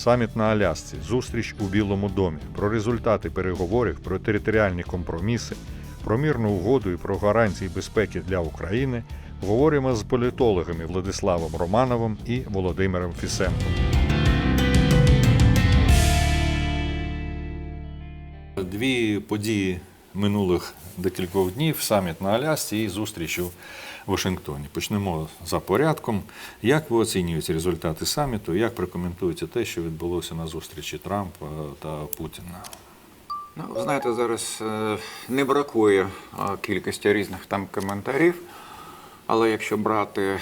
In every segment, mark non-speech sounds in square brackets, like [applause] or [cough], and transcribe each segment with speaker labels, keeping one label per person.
Speaker 1: Саміт на Алясці, зустріч у Білому домі, про результати переговорів, про територіальні компроміси, про мирну угоду і про гарантії безпеки для України говоримо з політологами Владиславом Романовим і Володимиром Фісенком. Дві події минулих декількох днів. Саміт на Алясці і зустріч у Вашингтоні. Почнемо за порядком. Як ви оцінюєте результати саміту? Як прокоментуєте те, що відбулося на зустрічі Трампа та Путіна?
Speaker 2: Ну, знаєте, зараз е, не бракує кількості різних там коментарів, але якщо брати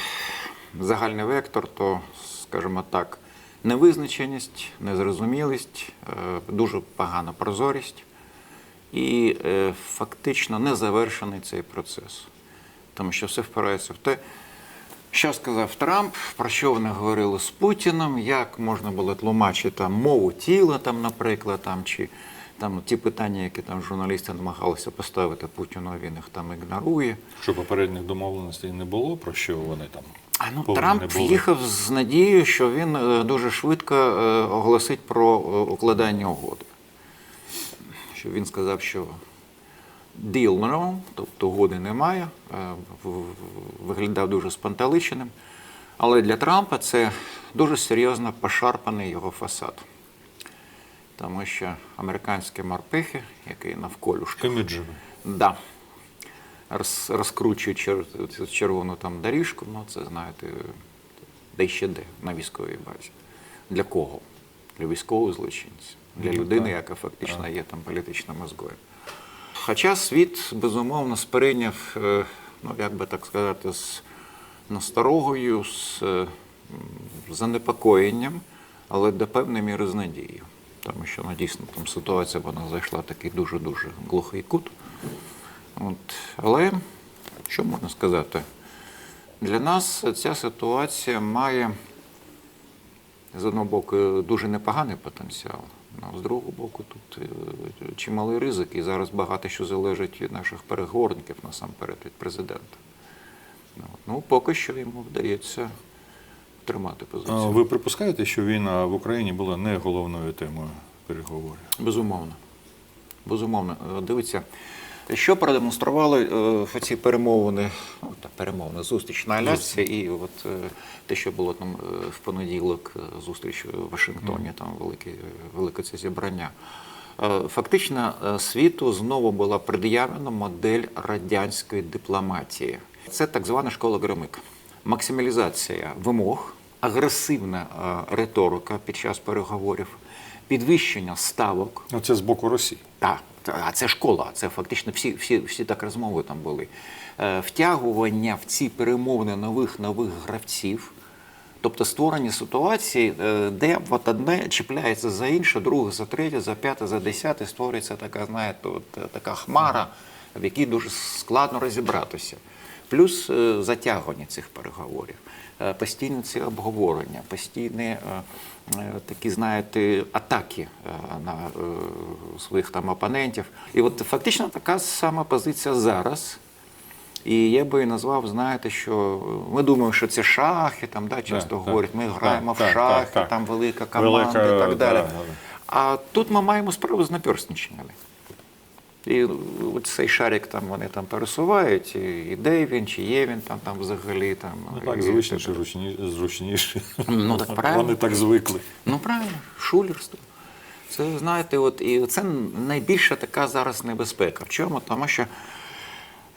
Speaker 2: загальний вектор, то, скажімо так, невизначеність, незрозумілість, е, дуже погана прозорість і е, фактично незавершений цей процес. Тому що все впирається в те, що сказав Трамп, про що вони говорили з Путіним, як можна було тлумачити там, мову тіла, там, наприклад, там, чи там, ті питання, які там журналісти намагалися поставити Путіну, він їх там ігнорує.
Speaker 1: Що попередніх домовленостей не було, про що вони там
Speaker 2: А ну Трамп
Speaker 1: були?
Speaker 2: їхав з надією, що він е, дуже швидко е, оголосить про е, укладання угоди. Що він сказав, що deal no, тобто угоди немає, е, виглядав дуже спантеличеним. Але для Трампа це дуже серйозно пошарпаний його фасад. Тому що американські морпехи, які навколюшки Да. Роз, розкручують чер, червону там доріжку, ну це знаєте, де ще де на військовій базі. Для кого? Для військового злочинця, для
Speaker 1: Ну,
Speaker 2: людини, яка фактично є там політичним мозгою. Хоча світ, безумовно, сприйняв, е, ну як би так сказати, з насторогою, з е, занепокоєнням, але до певної міри з надією. Тому що ну, дійсно там ситуація вона зайшла такий дуже-дуже глухий кут. От. Але що можна сказати? Для нас ця ситуація має з одного боку дуже непоганий потенціал, а з другого боку, тут е, чималий ризик, і зараз багато що залежить від наших переговорників насамперед від президента. Ну. Ну, поки що йому вдається тримати
Speaker 1: А
Speaker 2: позицію.
Speaker 1: Ви припускаєте, що війна в Україні була не головною темою переговорів?
Speaker 2: Безумовно. Безумовно. Е, Дивіться, що продемонстрували е, ці перемовини, ну, та перемовини, зустріч на Алясці і от е, те, що було там е, в понеділок, е, зустріч в Вашингтоні, там велике, велике це зібрання. Е, Фактично е, світу знову була пред'явлена модель радянської дипломатії. Це так звана школа Громик. Максималізація вимог, агресивна е, риторика під час переговорів, підвищення ставок.
Speaker 1: Ну, це з боку Росії.
Speaker 2: Так, та- а це школа, це фактично всі, всі, всі так розмови там були. Е, Втягування в ці перемовини нових нових гравців, тобто створення ситуації, е, де от одне чіпляється за інше, друге за третє, за п'яте, за десяте, створюється така, знаєте, от, е, така хмара, в якій дуже складно розібратися. Плюс затягування цих переговорів, постійні ці обговорення, постійні е, е, такі, знаєте, атаки е, на е, своїх там опонентів. І от фактично така сама позиція зараз. І я би назвав, знаєте, що ми думаємо, що це шахи, там да, часто
Speaker 1: так.
Speaker 2: говорять, ми граємо
Speaker 1: Так,
Speaker 2: в шахи,
Speaker 1: так, так.
Speaker 2: там велика команда
Speaker 1: Велика,
Speaker 2: і так далі.
Speaker 1: да, да.
Speaker 2: А тут ми маємо справу з наперсниченнями. І цей шарик там вони там пересувають, і де він, чи є він там, там взагалі. Там,
Speaker 1: Ну так,
Speaker 2: і-
Speaker 1: зручніше, зручніше, зручніше.
Speaker 2: Ну, [laughs] так правильно.
Speaker 1: Вони так звикли.
Speaker 2: Ну правильно, шулерство. Це знаєте, от і це найбільша така зараз небезпека. В чому? Тому що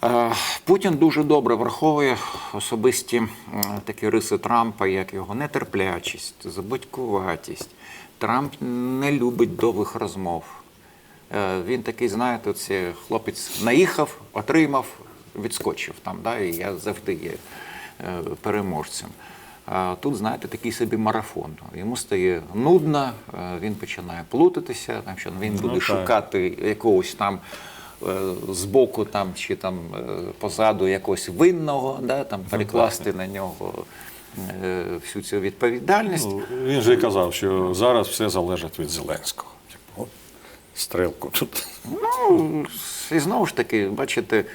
Speaker 2: е, Путін дуже добре враховує особисті м, такі риси Трампа, як його нетерплячість, забудькуватість. Трамп не любить довгих розмов. Е, Він такий, знаєте, це хлопець наїхав, отримав, відскочив там. Да, і я завжди є е, переможцем. А тут, знаєте, такий собі марафон. Йому стає нудно, е, він починає плутатися, там, що він
Speaker 1: Ну,
Speaker 2: буде
Speaker 1: так.
Speaker 2: шукати якогось там збоку там, чи там позаду якогось винного, да, там, перекласти на нього всю цю відповідальність.
Speaker 1: Ну, він же казав, що зараз все залежить від Зеленського. Стрілку тут.
Speaker 2: Ну, і знову ж таки, бачите,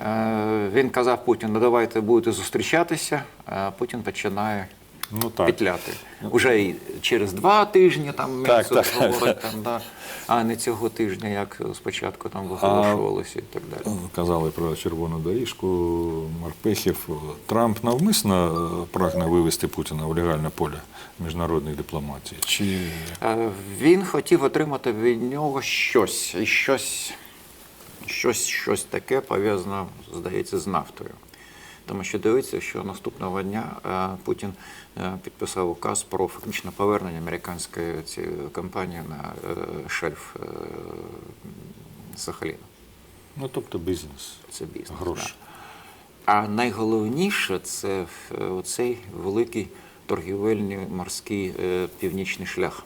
Speaker 2: е, він казав Путіну, давайте будете зустрічатися, а Путін починає
Speaker 1: Ну так.
Speaker 2: петляти. Уже і через два тижні там
Speaker 1: Так, так.
Speaker 2: говорить, там, да, а не цього тижня, як спочатку там виголошувалося і так далі.
Speaker 1: Казали про червону доріжку Марпехів. Трамп навмисно е, прагне вивести Путіна в легальне поле міжнародної дипломатії. Чи
Speaker 2: Е, Він хотів отримати від нього щось, і щось, щось, щось таке пов'язане, здається, з нафтою. Тому що дивиться, що наступного дня е, Путін е, підписав указ про фактичне повернення американської цієї компанії на е, шельф Сахаліна.
Speaker 1: ну тобто бізнес?
Speaker 2: Це бізнес.
Speaker 1: Гроші.
Speaker 2: да. А найголовніше це оцей великий торгівельний морський північний шлях.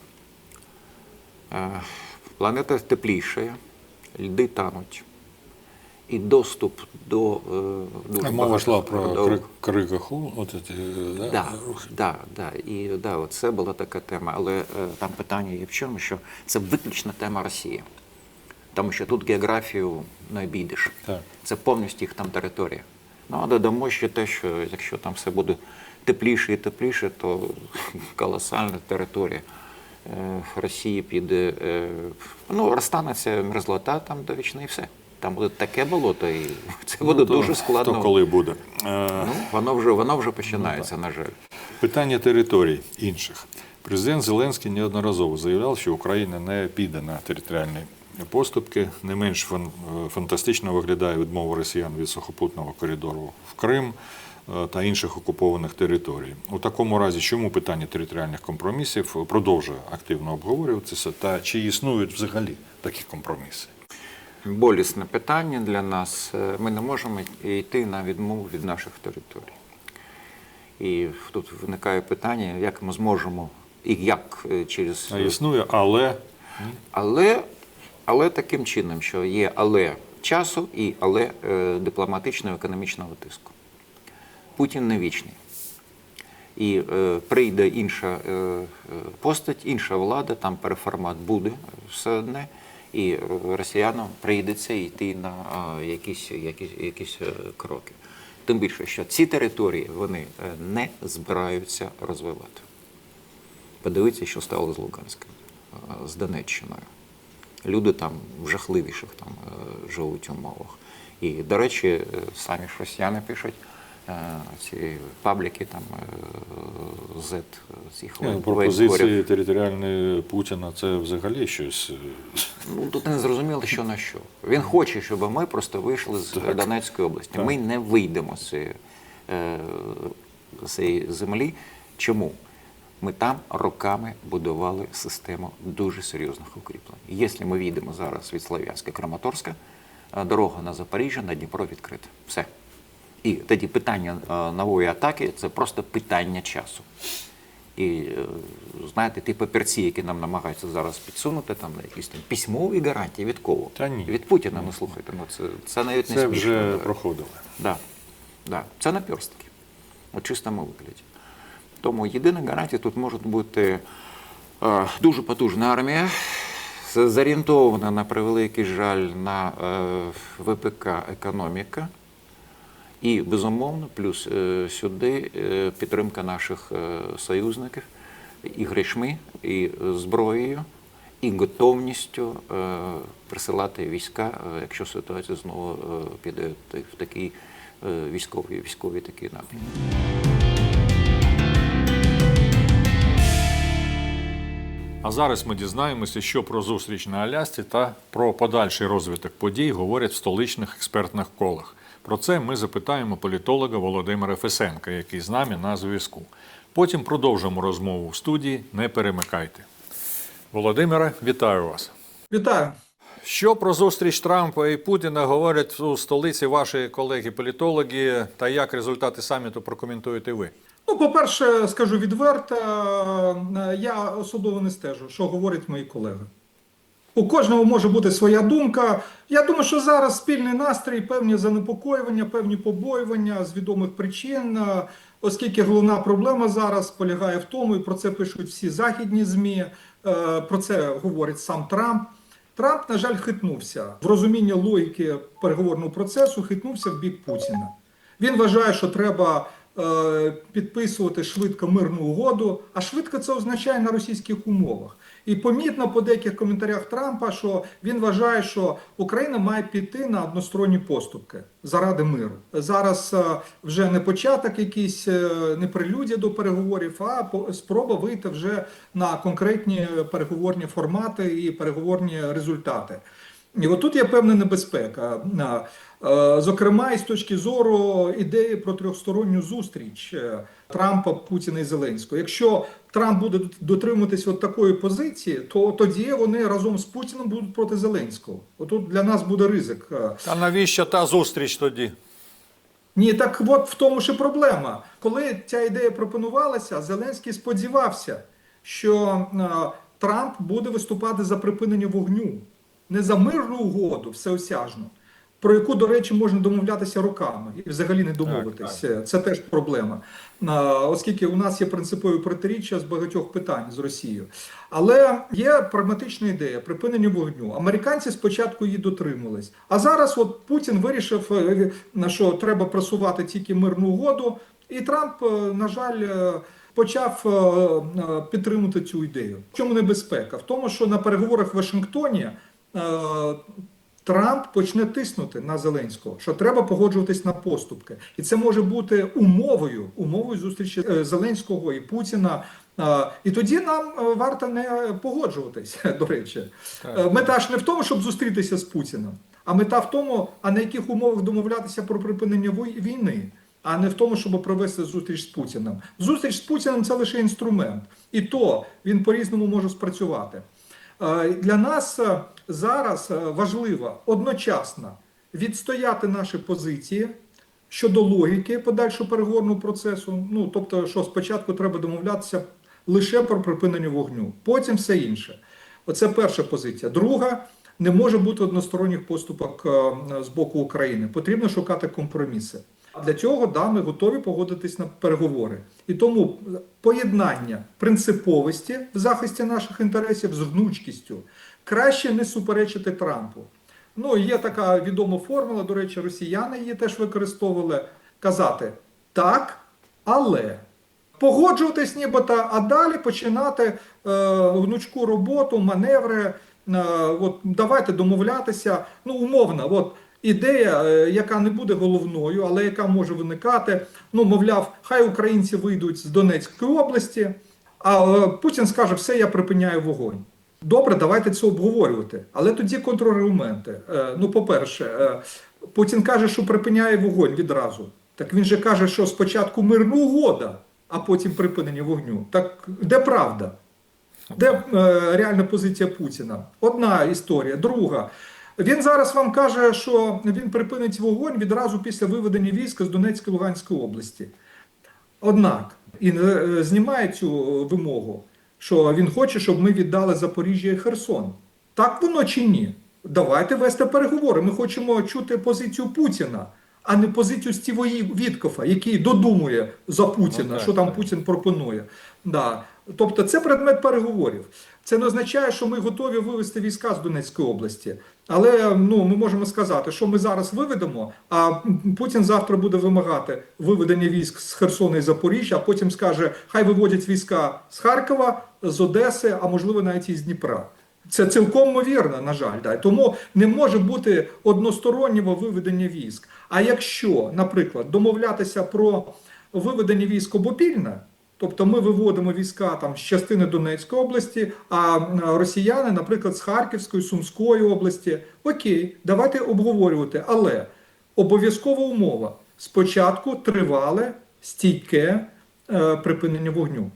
Speaker 2: Планета теплішає, льди тануть. І доступ до е, дуже
Speaker 1: мова йшла про крик, крикаху, от ці, да,
Speaker 2: Да,
Speaker 1: рухи.
Speaker 2: да, да. І да, от це була така тема. Але е, там питання є в чому, що це виключно тема Росії. Тому що тут географію не обійдеш.
Speaker 1: Так.
Speaker 2: Це повністю їх там територія. Ну, а додамо ще те, що якщо там все буде тепліше і тепліше, то [laughs] колосальна територія е, Росії піде. е, Ну, розтанеться мерзлота там до вічно і все. Там буде таке болото, і [laughs] це буде
Speaker 1: Ну, то
Speaker 2: дуже складно.
Speaker 1: Хто коли буде. Е,
Speaker 2: Ну, воно вже воно вже починається, на жаль.
Speaker 1: Питання територій інших. Президент Зеленський неодноразово заявляв, що Україна не піде на територіальні поступки. Не менш е, фантастично виглядає відмова росіян від сухопутного коридору в Крим е, та інших окупованих територій. У такому разі, чому питання територіальних компромісів продовжує активно обговорюватися, та чи існують взагалі такі компроміси?
Speaker 2: Болісне питання для нас. Е, Ми не можемо йти на відмову від наших територій. І тут виникає питання, як ми зможемо і як е, через.
Speaker 1: А існує, але
Speaker 2: Але, але таким чином, що є але часу і але е, дипломатичного економічного тиску. Путін не вічний. І е, прийде інша е, е, постать, інша влада, там переформат буде все одне, і росіянам прийдеться йти на якісь, якісь, якісь е, кроки. Тим більше, що ці території вони е, не збираються розвивати. Подивіться, що стало з Луганськом, е, з Донеччиною. Люди там в жахливіших там живуть умовах. І, до речі, самі ж росіяни пишуть ці пабліки там е, Z цих
Speaker 1: Ні, пропозиції територіальної Путіна це взагалі щось. е,
Speaker 2: Ну тут не зрозуміло, що на що. Він хоче, щоб ми просто вийшли з Донецької області.
Speaker 1: Так.
Speaker 2: Ми не вийдемо з цієї, е, землі. Чому? Ми там роками будували систему дуже серйозних укріплень. Якщо ми війдемо зараз від Слов'янська Краматорська, е, дорога на Запоріжжя, на Дніпро відкрита. Все. І тоді питання е, нової атаки це просто питання часу. І е, знаєте, ті папірці, які нам намагаються зараз підсунути, там якісь там письмові гарантії від кого?
Speaker 1: Та ні.
Speaker 2: Від Путіна, ну слухайте, ну це, це навіть не
Speaker 1: Це
Speaker 2: смішно.
Speaker 1: вже
Speaker 2: да.
Speaker 1: проходили.
Speaker 2: Да. Да. Це наперстки. У чистому вигляді. Тому єдина гарантія тут може бути е, дуже потужна армія, зорієнтована на превеликий жаль на е, ВПК економіка. І, безумовно, плюс е, сюди е, підтримка наших е, союзників і грішми, і зброєю, і готовністю присилати війська, якщо ситуація знову піде в такий військовий, військовий такий напрям.
Speaker 1: А зараз ми дізнаємося, що про зустріч на Алясці та про подальший розвиток подій говорять в столичних експертних колах. Про це ми запитаємо політолога Володимира Фесенка, який з нами на зв'язку. Потім продовжимо розмову в студії. Не перемикайте. Володимире, вітаю вас.
Speaker 3: Вітаю.
Speaker 1: Що про зустріч Трампа і Путіна говорять у столиці ваші колеги-політологи, та як результати саміту прокоментуєте ви?
Speaker 3: Ну, по-перше, скажу відверто, е, я особливо не стежу, що говорять мої колеги. У кожного може бути своя думка. Я думаю, що зараз спільний настрій, певні занепокоювання, певні побоювання з відомих причин, оскільки головна проблема зараз полягає в тому, і про це пишуть всі західні ЗМІ, е, про це говорить сам Трамп. Трамп, на жаль, хитнувся в розумінні логіки переговорного процесу, хитнувся в бік Путіна. Він вважає, що треба підписувати швидко мирну угоду. А швидко це означає на російських умовах. І помітно по деяких коментарях Трампа, що він вважає, що Україна має піти на односторонні поступки заради миру. Зараз е, вже не початок, якийсь е, не прелюдія до переговорів, а спроба вийти вже на конкретні переговорні формати і переговорні результати. І отут є певна небезпека. Зокрема, і з точки зору ідеї про трьохсторонню зустріч е, Трампа, Путіна і Зеленського. Якщо Трамп буде дотримуватися от такої позиції, то тоді вони разом з Путіним будуть проти Зеленського. Отут для нас буде ризик. Е,
Speaker 1: Та навіщо та зустріч тоді?
Speaker 3: ні, так от в тому ж і проблема. Коли ця ідея пропонувалася, Зеленський сподівався, що е, Трамп буде виступати за припинення вогню, не за мирну угоду всеосяжну, про яку, до речі, можна домовлятися роками і взагалі не домовитись. Це теж проблема, Е, оскільки у нас є принципові протиріччя з багатьох питань з Росією. Але є прагматична ідея припинення вогню. Американці спочатку її дотримались. А зараз от Путін вирішив, е, на що треба просувати тільки мирну угоду, і Трамп, е, на жаль, е, почав е, е, підтримувати цю ідею. В чому небезпека? В тому, що на переговорах в Вашингтоні. Е, Трамп почне тиснути на Зеленського, що треба погоджуватись на поступки, і це може бути умовою, умовою зустрічі е, Зеленського і Путіна. І тоді нам е, варто не погоджуватись. [laughs] До речі, Е, мета ж не в тому, щоб зустрітися з Путіним, а мета в тому, а на яких умовах домовлятися про припинення війни, а не в тому, щоб провести зустріч з Путіним. Зустріч з Путіним це лише інструмент, і то він по-різному може спрацювати. Е, Для нас е, зараз е, важливо одночасно відстояти наші позиції щодо логіки подальшого переговорного процесу. Ну тобто, що спочатку треба домовлятися лише про припинення вогню, потім все інше. Оце перша позиція. Друга. Не може бути односторонніх поступок е, з боку України. Потрібно шукати компроміси. Для цього да, ми готові погодитись на переговори. І тому поєднання принциповості в захисті наших інтересів з гнучкістю краще не суперечити Трампу. Ну, є така відома формула, до речі, росіяни її теж використовували. Казати так, але погоджуватись нібито, а далі починати е, гнучку роботу, маневри. Е, от давайте домовлятися. Ну, умовно, от ідея, е, яка не буде головною, але яка може виникати. Ну, мовляв, хай українці вийдуть з Донецької області, а е, Путін скаже, все, я припиняю вогонь. Добре, давайте це обговорювати. Але тоді контраргументи. Е, Ну, по-перше, е, Путін каже, що припиняє вогонь відразу. Так він же каже, що спочатку мирна угода, а потім припинення вогню. Так де правда? Де е, реальна позиція Путіна? Одна історія. Друга. Він зараз вам каже, що він припинить вогонь відразу після виведення війська з Донецької Луганської області. Однак і знімає цю вимогу, що він хоче, щоб ми віддали Запоріжжя і Херсон. Так воно чи ні? Давайте вести переговори. Ми хочемо чути позицію Путіна, а не позицію Стівої Віткофа, який додумує за Путіна,
Speaker 1: Ну, так,
Speaker 3: що там
Speaker 1: так.
Speaker 3: Путін пропонує. Да. Тобто це предмет переговорів. Це не означає, що ми готові вивести війська з Донецької області. Але ну, ми можемо сказати, що ми зараз виведемо, а Путін завтра буде вимагати виведення військ з Херсона і Запоріжжя, а потім скаже, хай виводять війська з Харкова, з Одеси, а можливо навіть і з Дніпра. Це цілком ймовірно, на жаль. Да. Тому не може бути одностороннього виведення військ. А якщо, наприклад, домовлятися про виведення військ обопільне, тобто ми виводимо війська там з частини Донецької області, а росіяни, наприклад, з Харківської, Сумської області, окей, давайте обговорювати. Але обов'язкова умова спочатку тривале стійке е, припинення вогню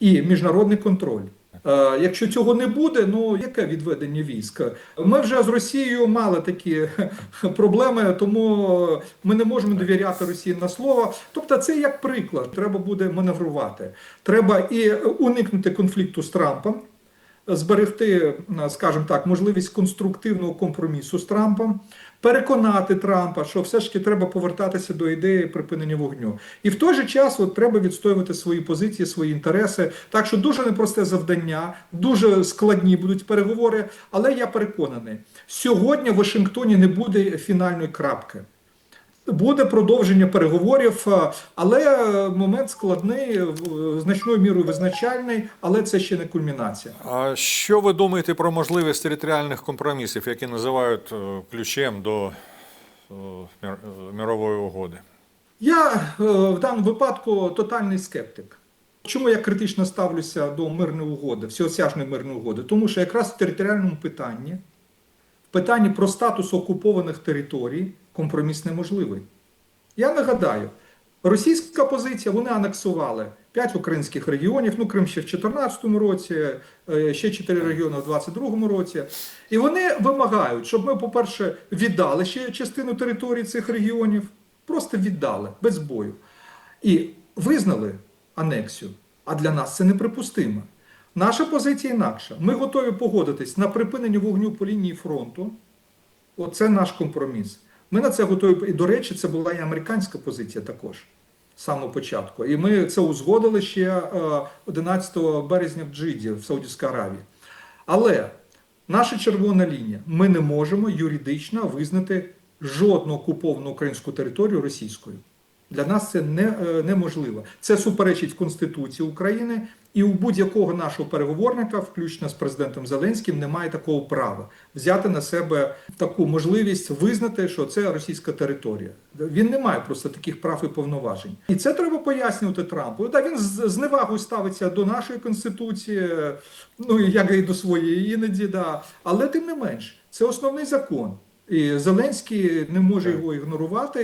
Speaker 3: і міжнародний контроль. Е, Якщо цього не буде, ну яке відведення військ? Ми вже з Росією мали такі [laughs] проблеми, тому ми не можемо довіряти Росії на слово. Тобто, це як приклад. Треба буде маневрувати. Треба і уникнути конфлікту з Трампом, зберегти, скажімо так, можливість конструктивного компромісу з Трампом, переконати Трампа, що все ж таки треба повертатися до ідеї припинення вогню. І в той же час от, треба відстоювати свої позиції, свої інтереси. Так що дуже непросте завдання, дуже складні будуть переговори. Але я переконаний, сьогодні в Вашингтоні не буде фінальної крапки. Буде продовження переговорів, е, але е, момент складний, е, значною мірою визначальний, але це ще не кульмінація.
Speaker 1: А що ви думаєте про можливість територіальних компромісів, які називають ключем до мір- мірової угоди?
Speaker 3: Я в даному випадку тотальний скептик. Чому я критично ставлюся до мирної угоди, всеосяжної мирної угоди? Тому що якраз в територіальному питанні, в питанні про статус окупованих територій, компроміс неможливий. Я нагадаю, російська позиція, вони анексували 5 українських регіонів, ну Крим ще в 2014 році, е, ще 4 регіони в 2022 році. І вони вимагають, щоб ми, по-перше, віддали ще частину території цих регіонів, просто віддали без бою. І визнали анексію. А для нас це неприпустимо. Наша позиція інакша. Ми готові погодитись на припинення вогню по лінії фронту. Оце наш компроміс. Ми на це готові. І, до речі, це була і американська позиція також з самого початку. І ми це узгодили ще е, 11 березня в Джиді, в Саудівській Аравії. Але наша червона лінія. Ми не можемо юридично визнати жодну окуповану українську територію російською. Для нас це не, е, неможливо. Це суперечить Конституції України, і у будь-якого нашого переговорника, включно з президентом Зеленським, немає такого права взяти на себе таку можливість визнати, що це російська територія. Він не має просто таких прав і повноважень. І це треба пояснювати Трампу. Так він з невагою ставиться до нашої конституції, ну як і до своєї іноді, да. але тим не менш, це основний закон. І Зеленський не може його ігнорувати,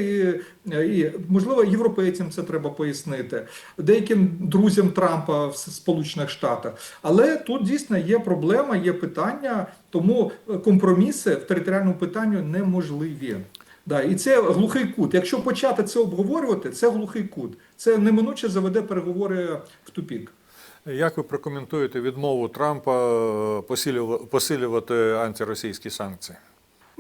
Speaker 3: і, і можливо європейцям це треба пояснити, деяким друзям Трампа в Сполучених Штатах. Але тут дійсно є проблема, є питання, тому компроміси в територіальному питанні неможливі. Да, і це глухий кут. Якщо почати це обговорювати, це глухий кут. Це неминуче заведе переговори в тупік.
Speaker 1: Як ви прокоментуєте відмову Трампа е, посилюва- посилювати антиросійські санкції?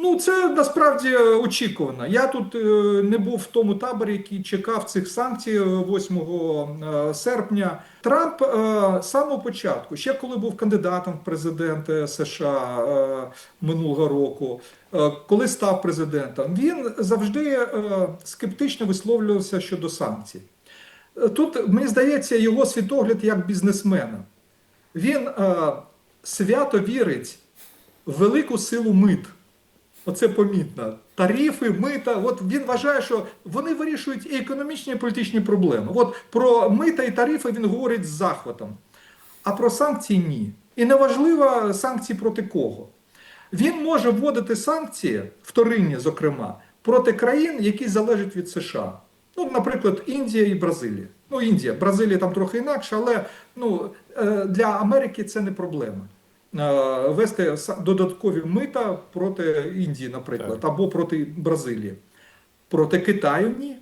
Speaker 3: Ну, це насправді очікувано. Я тут е, не був в тому таборі, який чекав цих санкцій е, 8 е, серпня. Трамп е, з самого початку, ще коли був кандидатом в президенти США е, минулого року, е, коли став президентом, він завжди е, скептично висловлювався щодо санкцій. Е, Тут мені здається його світогляд як бізнесмена. Він е, свято вірить в велику силу мит. Оце помітно. Тарифи, мита. От він вважає, що вони вирішують і економічні, і політичні проблеми. От про мита і тарифи він говорить з захватом, а про санкції ні. І неважливо санкції проти кого. Він може вводити санкції, вторинні, зокрема, проти країн, які залежать від США. Ну, наприклад, Індія і Бразилія. Ну, Індія, Бразилія там трохи інакше, але ну, е, для Америки це не проблема. Е, Вести додаткові мита проти Індії, наприклад,
Speaker 1: Так.
Speaker 3: або проти Бразилії. Проти Китаю ні.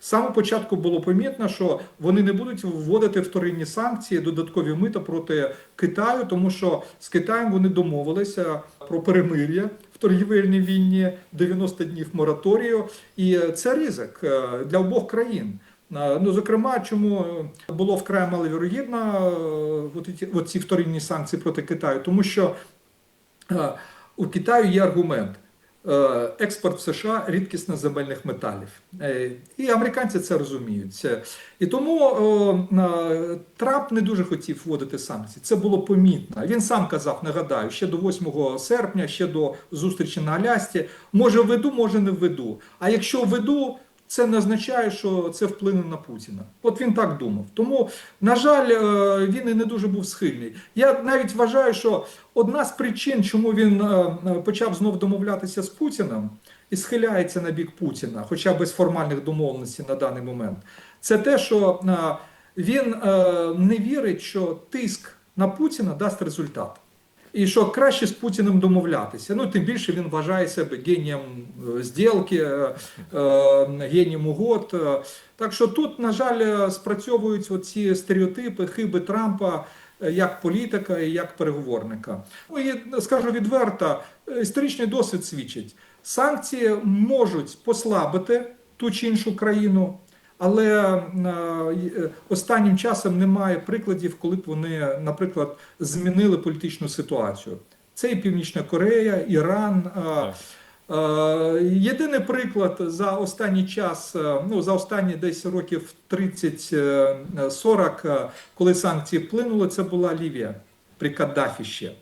Speaker 3: З самого початку було помітно, що вони не будуть вводити вторинні санкції, додаткові мита проти Китаю, тому що з Китаєм вони домовилися про перемир'я в торгівельній війні, 90 днів мораторію, і це ризик е, для обох країн. Е, Ну, зокрема, чому було вкрай маловірогідно е, от ці, вторинні санкції проти Китаю, тому що е, у Китаю є аргумент. Експорт в США рідкісно земельних металів. І американці це розуміють. І тому Трамп не дуже хотів вводити санкції. Це було помітно. Він сам казав, нагадаю, ще до 8 серпня, ще до зустрічі на Алясці. Може введу, може не введу. А якщо введу, це не означає, що це вплине на Путіна. От він так думав. Тому, на жаль, е, він і не дуже був схильний. Я навіть вважаю, що одна з причин, чому він е, е, почав знов домовлятися з Путіним і схиляється на бік Путіна, хоча без формальних домовленостей на даний момент, це те, що він не вірить, що тиск на Путіна дасть результат. І що краще з Путіним домовлятися. Ну, тим більше він вважає себе генієм е, зділки, е, е, генієм угод. Так що тут, на жаль, спрацьовують оці стереотипи, хиби Трампа як політика і як переговорника. Ну і скажу відверто, історичний досвід свідчить, санкції можуть послабити ту чи іншу країну. Але е, останнім часом немає прикладів, коли б вони, наприклад, змінили політичну ситуацію. Це і Північна Корея, Іран, е, Е, Єдиний приклад за останній час, е, ну за останні десь років 30-40, е, коли санкції вплинули, це була Лівія при Каддафі ще.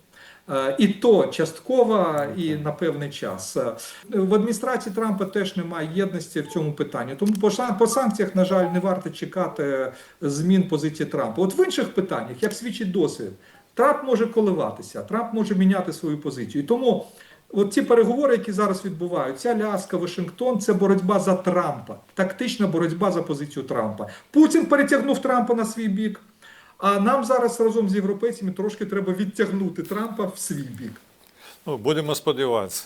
Speaker 3: Е, І то частково, і на певний час. Е, В адміністрації Трампа теж немає єдності в цьому питанні. Тому по по санкціях, на жаль, не варто чекати змін позиції Трампа. От в інших питаннях, як свідчить досвід, Трамп може коливатися, Трамп може міняти свою позицію. І тому от ці переговори, які зараз відбуваються, Аляска, Вашингтон, це боротьба за Трампа, тактична боротьба за позицію Трампа. Путін перетягнув Трампа на свій бік. А нам зараз разом з європейцями трошки треба відтягнути Трампа в свій бік.
Speaker 1: Ну, будемо сподіватися.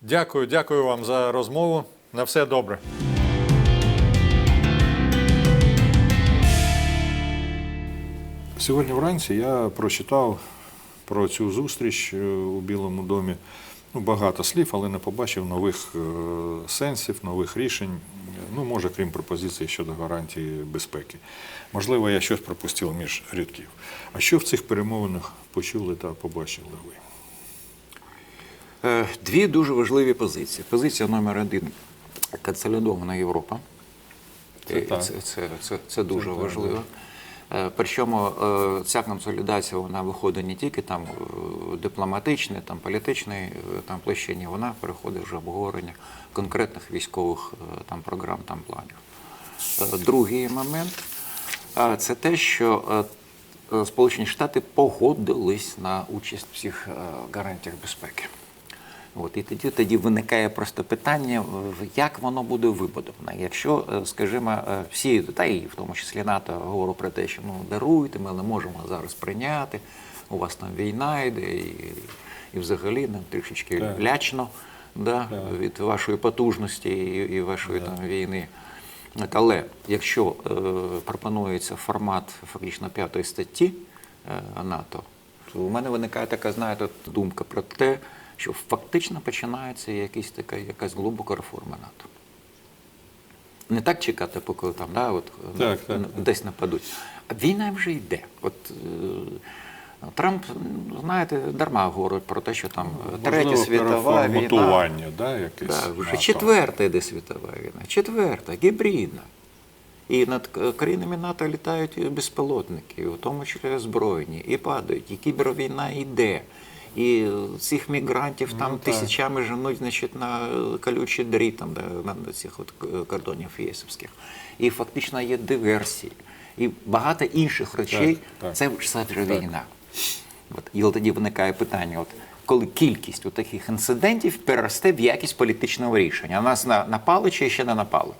Speaker 1: Дякую, дякую вам за розмову. На все добре. Сьогодні вранці я прочитав про цю зустріч е, у Білому домі. Ну, багато слів, але не побачив нових е, сенсів, нових рішень. Ну, може, крім пропозицій щодо гарантії безпеки. Можливо, я щось пропустив між рядків. А що в цих перемовинах почули та побачили ви?
Speaker 2: Е, Дві дуже важливі позиції. Позиція номер один консолідована Європа.
Speaker 1: Це
Speaker 2: Е, це, це, це, це дуже
Speaker 1: так,
Speaker 2: важливо. Е, Причому е, ця консолідація вона виходить не тільки там е, дипломатичної, там політичної е, там площині, вона переходить вже обговорення конкретних військових е, там програм, там планів. Е, Другий момент е, це те, що е, е, Сполучені Штати погодились на участь в цих е, гарантіях безпеки. От, і тоді, тоді виникає просто питання, як воно буде вибудовано. Якщо, е, скажімо, е, всі, та і в тому числі НАТО, говорять про те, що ну даруйте, ми не можемо зараз прийняти, у вас там війна йде, і, і взагалі нам трішечки
Speaker 1: Так.
Speaker 2: лячно да,
Speaker 1: Так.
Speaker 2: від вашої потужності і, і вашої там війни. Але якщо е, пропонується формат фактично п'ятої статті е, НАТО, то у мене виникає така, знаєте, думка про те, що фактично починається якась така якась глибока реформа НАТО. Не так чекати, поки там да, от,
Speaker 1: Так, так,
Speaker 2: десь нападуть. А війна вже йде. От, е, Трамп, знаєте, дарма говорить про те, що там е, третя світова війна.
Speaker 1: да, якесь.
Speaker 2: Да, вже четверта йде світова війна, четверта, гібридна. І над країнами НАТО літають безпілотники, у тому числі озброєні, і падають, і кібервійна йде. І цих мігрантів там
Speaker 1: Ну, так.
Speaker 2: тисячами женуть значить, на колючий дріт там, да, на, цих от е, кордонів єсовських. І фактично є диверсії. І багато інших речей.
Speaker 1: Так, так.
Speaker 2: Це все вже війна. От, і от тоді виникає питання: от, коли кількість у таких інцидентів переросте в якість політичного рішення. А нас на, напали чи ще не напали?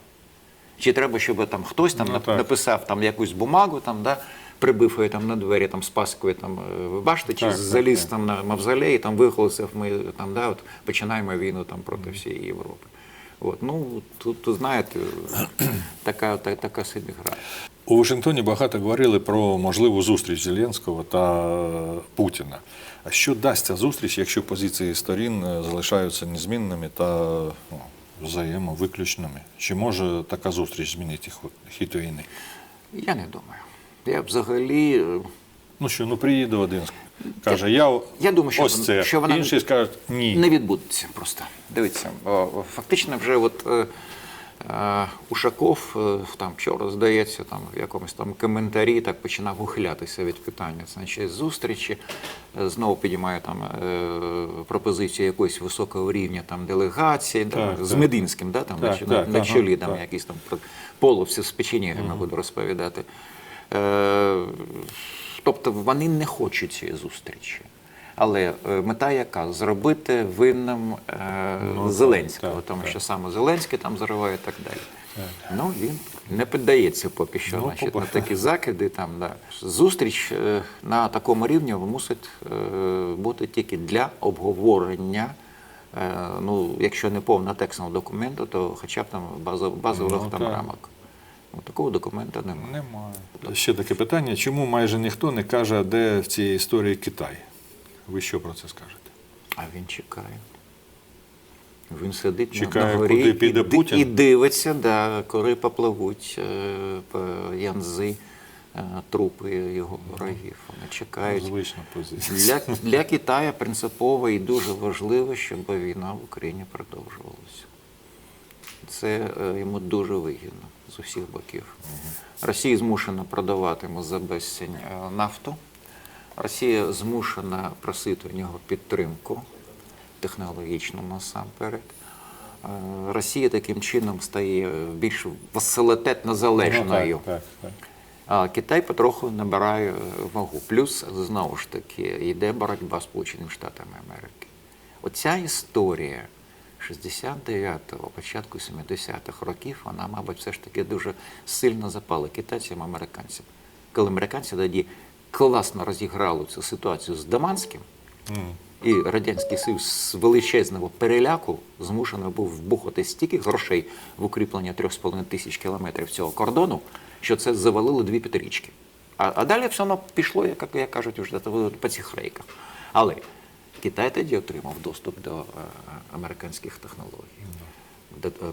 Speaker 2: Чи треба, щоб там хтось там
Speaker 1: Ну,
Speaker 2: написав там якусь бумагу, там, да, прибив її там на двері там, з Паскою, там, е, ви бачите, чи
Speaker 1: Так,
Speaker 2: заліз
Speaker 1: так.
Speaker 2: там на мавзолей, там виголосив, ми там, да, от, починаємо війну там, проти всієї Європи. От, ну, тут, тут знаєте, така, та, така собі гра.
Speaker 1: У Вашингтоні багато говорили про можливу зустріч Зеленського та Путіна. А що дасть ця зустріч, якщо позиції сторін е, залишаються незмінними та ну, взаємовиключними? Чи може така зустріч змінити хід війни?
Speaker 2: Я не думаю. Я взагалі. е,
Speaker 1: Ну що, ну приїде один, каже, я,
Speaker 2: Я думаю, що
Speaker 1: ось це.
Speaker 2: що вона-
Speaker 1: Інший скаже, ні.
Speaker 2: Не відбудеться просто. Дивіться, фактично вже от е, е, Ушаков е, там вчора, здається, там в якомусь там коментарі так починав ухилятися від питання. Значить, зустрічі знову підіймає там е, пропозицію якоїсь високого рівня там делегації
Speaker 1: Так,
Speaker 2: з
Speaker 1: так.
Speaker 2: Мединським, да, там
Speaker 1: Так,
Speaker 2: на,
Speaker 1: так,
Speaker 2: на
Speaker 1: ага,
Speaker 2: чолі там
Speaker 1: так.
Speaker 2: якісь там про половці з печенігами буду розповідати. Е, тобто вони не хочуть цієї зустрічі. Але е, мета яка? Зробити винним е,
Speaker 1: Ну,
Speaker 2: Зеленського,
Speaker 1: так,
Speaker 2: тому
Speaker 1: так.
Speaker 2: що саме Зеленський там зариває і так далі. Ну, він не піддається поки що
Speaker 1: Ну,
Speaker 2: значить, на такі закиди. Там, да. Зустріч на такому рівні мусить бути тільки для обговорення. Ну, якщо не повна текстного документу, то хоча б там базов, базових
Speaker 1: Ну,
Speaker 2: там
Speaker 1: так.
Speaker 2: рамок. Ну, такого документа немає.
Speaker 1: Немає. Ще таке питання: чому майже ніхто не каже, де в цій історії Китай? Ви що про це скажете?
Speaker 2: А він чекає. Він сидить
Speaker 1: Чекає,
Speaker 2: на горі
Speaker 1: куди піде
Speaker 2: і,
Speaker 1: Путін?
Speaker 2: і дивиться, да, коли попливуть е, по Янзи е, трупи його ворогів. Вони чекають.
Speaker 1: Звична позиція.
Speaker 2: Для, для Китаю принципово і дуже важливо, щоб війна в Україні продовжувалася. Це е, йому дуже вигідно з усіх боків. Росія змушена продавати за безцінь е, нафту. Росія змушена просити у нього підтримку технологічну насамперед. Е, Росія таким чином стає більш василитетно залежною.
Speaker 1: Ну, так, так, так.
Speaker 2: А Китай потроху набирає е, вагу. Плюс знову ж таки йде боротьба з Сполученими Штатами Америки. Оця історія 69-го, початку 70-х років, вона, мабуть, все ж таки дуже сильно запала китайцям, американцям. Коли американці тоді класно розіграли цю ситуацію з Даманським, і Радянський Союз з величезного переляку змушений був вбухати стільки грошей в укріплення 3,5 тисяч кілометрів цього кордону, що це завалило дві п'ятирічки. А, а далі все одно пішло, як, як кажуть, вже по цих рейках. Але Китай тоді отримав доступ до е, американських технологій.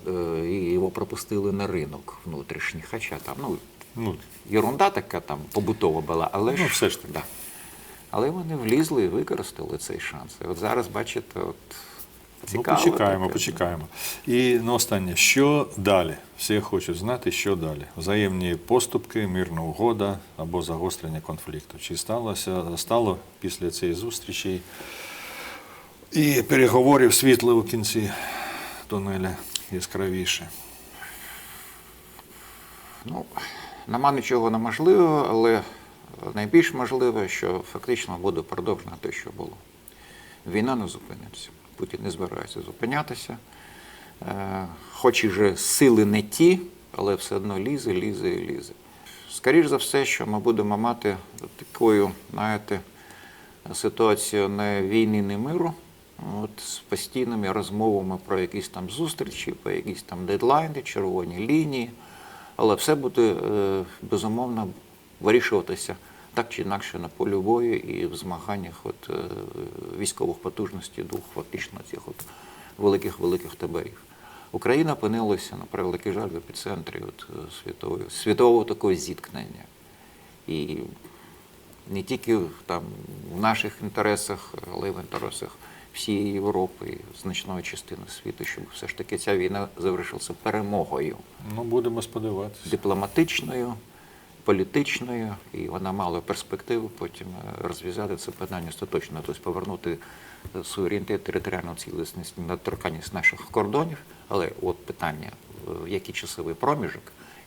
Speaker 2: Е, І його пропустили на ринок внутрішній, хоча там, ну,
Speaker 1: Ну,
Speaker 2: ерунда така там побутова була, але
Speaker 1: Ну, все ж таки.
Speaker 2: Да. Але вони влізли і використали цей шанс. І от зараз, бачите, от
Speaker 1: ну,
Speaker 2: цікаво.
Speaker 1: почекаємо,
Speaker 2: таке.
Speaker 1: почекаємо. І на останнє, що далі? Всі хочуть знати, що далі. Взаємні поступки, мирна угода або загострення конфлікту. Чи сталося, стало після цієї зустрічі і переговорів світле у кінці тунеля яскравіше?
Speaker 2: Ну, нема нічого неможливого, але найбільш можливе, що фактично буде продовжено те, що було. Війна не зупиниться. Путін не збирається зупинятися. Е, хоч і же сили не ті, але все одно лізе, лізе і лізе. Скоріше за все, що ми будемо мати такою, знаєте, ситуацію не війни, не миру, от, з постійними розмовами про якісь там зустрічі, про якісь там дедлайни, червоні лінії. Але все буде е, безумовно вирішуватися так чи інакше на полі бою і в змаганнях от, е, військових потужностей двох фактично цих от великих-великих таборів. Україна опинилася, на превеликий жаль, в епіцентрі от, е, світової, світового такого зіткнення. І не тільки там в наших інтересах, але й в інтересах всієї Європи значної частини світу, щоб все ж таки ця війна завершилася перемогою
Speaker 1: Ну, будемо сподіватися.
Speaker 2: дипломатичною, політичною, і вона мала перспективу потім е, розв'язати це питання остаточно, тобто повернути е, суверенітет, територіальну цілісність, недоторканність наших кордонів. Але от питання, е, в який часовий проміжок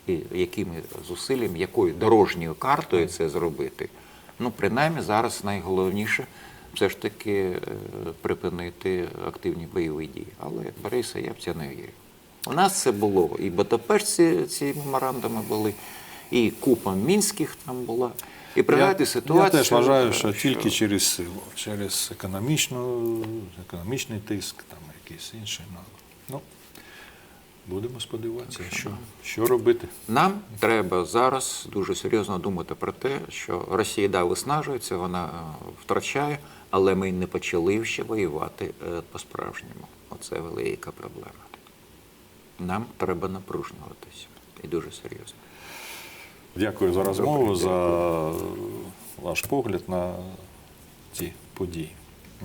Speaker 2: і якими зусиллями, якою дорожньою картою це зробити. Ну, принаймні, зараз найголовніше все ж таки е, припинити активні бойові дії. Але Бориса, я в це не вірю. У нас це було і Батапешці ці меморандуми були, і купа мінських там була. І пригадати ситуацію.
Speaker 1: Я теж вважаю,
Speaker 2: що,
Speaker 1: що тільки через силу, через економічну, економічний тиск, там якийсь інший. Ну, ну будемо сподіватися, що, що робити.
Speaker 2: Нам треба зараз дуже серйозно думати про те, що Росія да, виснажується, вона е, втрачає, але ми не почали ще воювати е, по-справжньому. Оце велика проблема. Нам треба напружнюватися. І дуже серйозно.
Speaker 1: Дякую за розмову,
Speaker 2: Добре,
Speaker 1: за ваш погляд на ці події.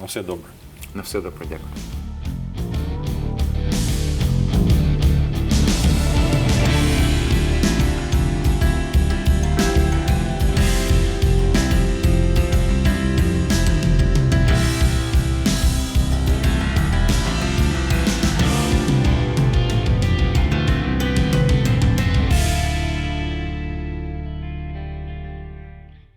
Speaker 1: На все добре.
Speaker 2: На все добре, дякую.